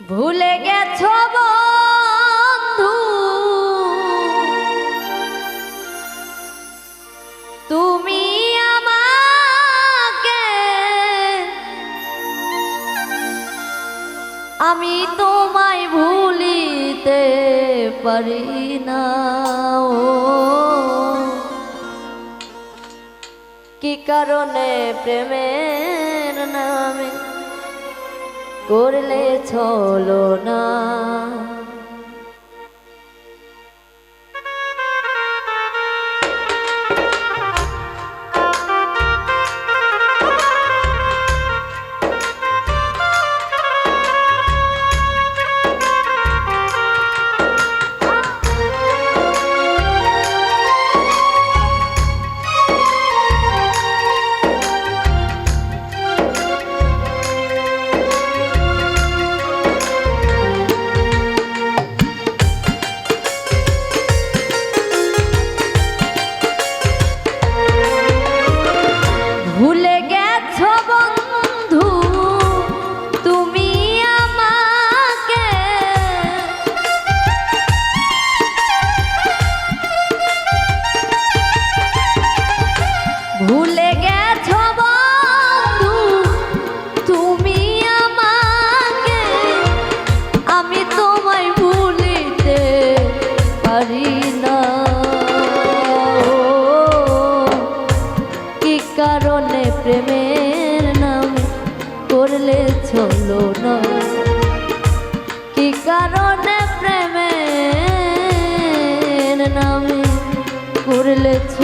ভুলে গেছ বন্ধু? তুমি আমাকে আমি তোমায় ভুলিতে পারি না, ও। কি কারণে প্রেমের নামে করলে চলো না।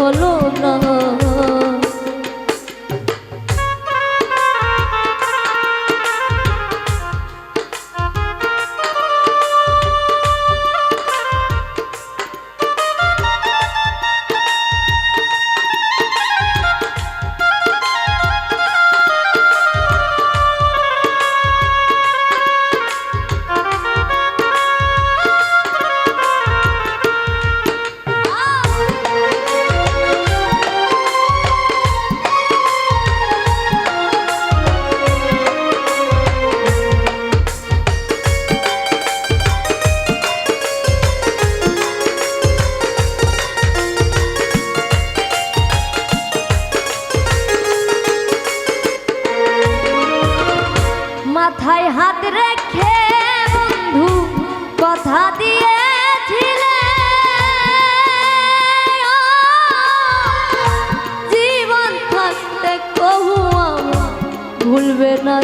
চলো না। মাথায় হাত রেখে বন্ধু কথা দিয়েছিলে। জীবন ভুলবে না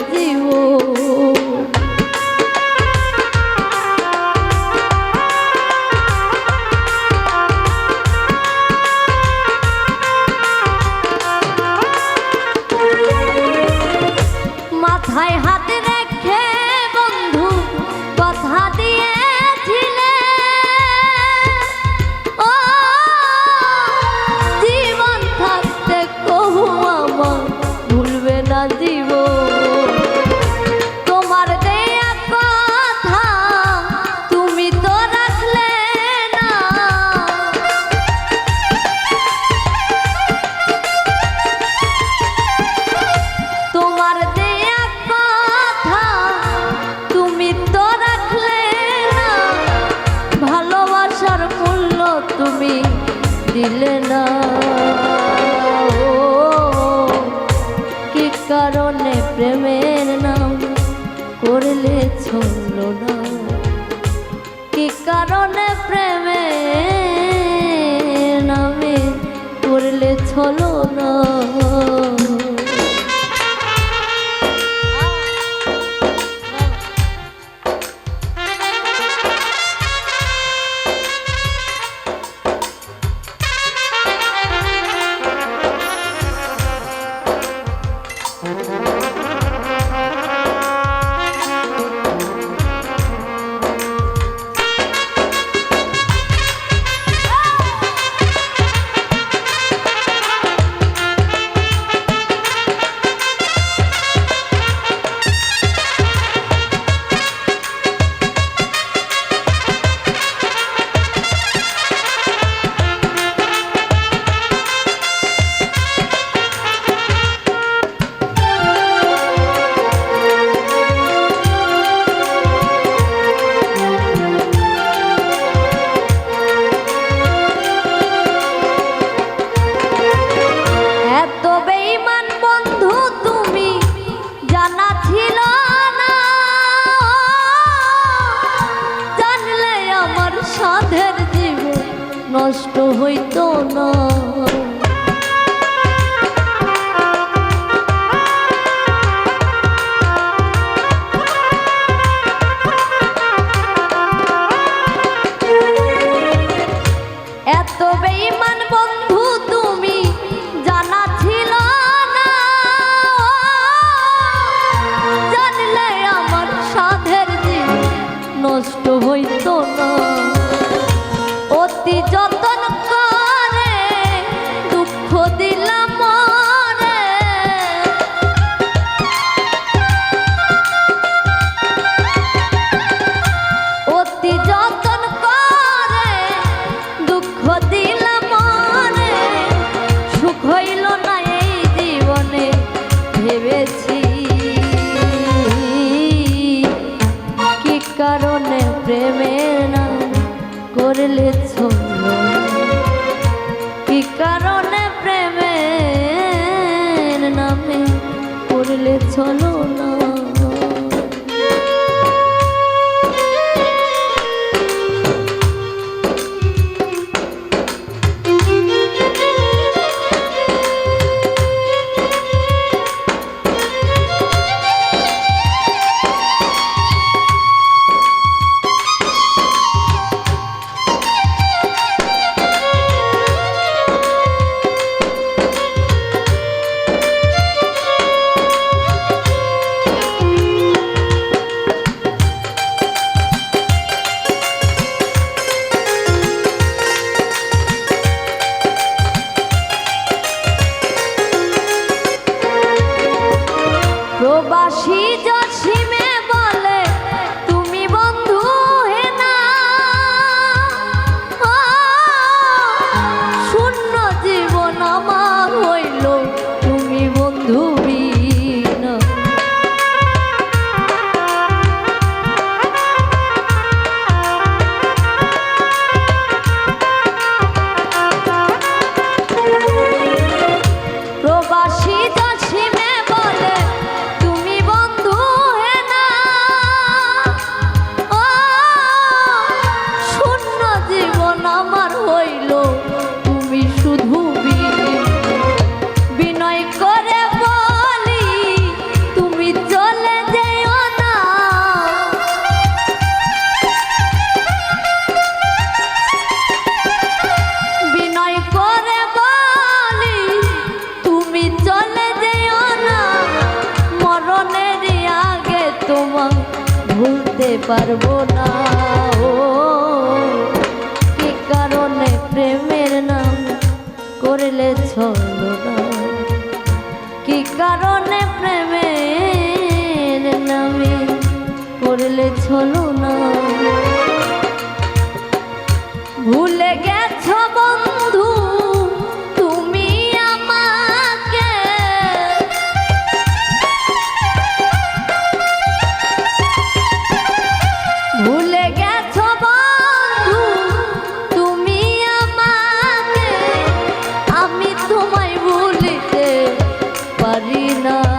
কি কারণে প্রেমের নাম করলে ছন্দ না? কি কারণে প্রেমে নামে করলে ছলো না? না প্রেমের নাম করলে ভালোবাসি যা পারব না। ও, কি কারণে প্রেমের নাম করলে ছলো না কি কারণে প্রেমের নামে করলে ছলো না? ভুলে গে না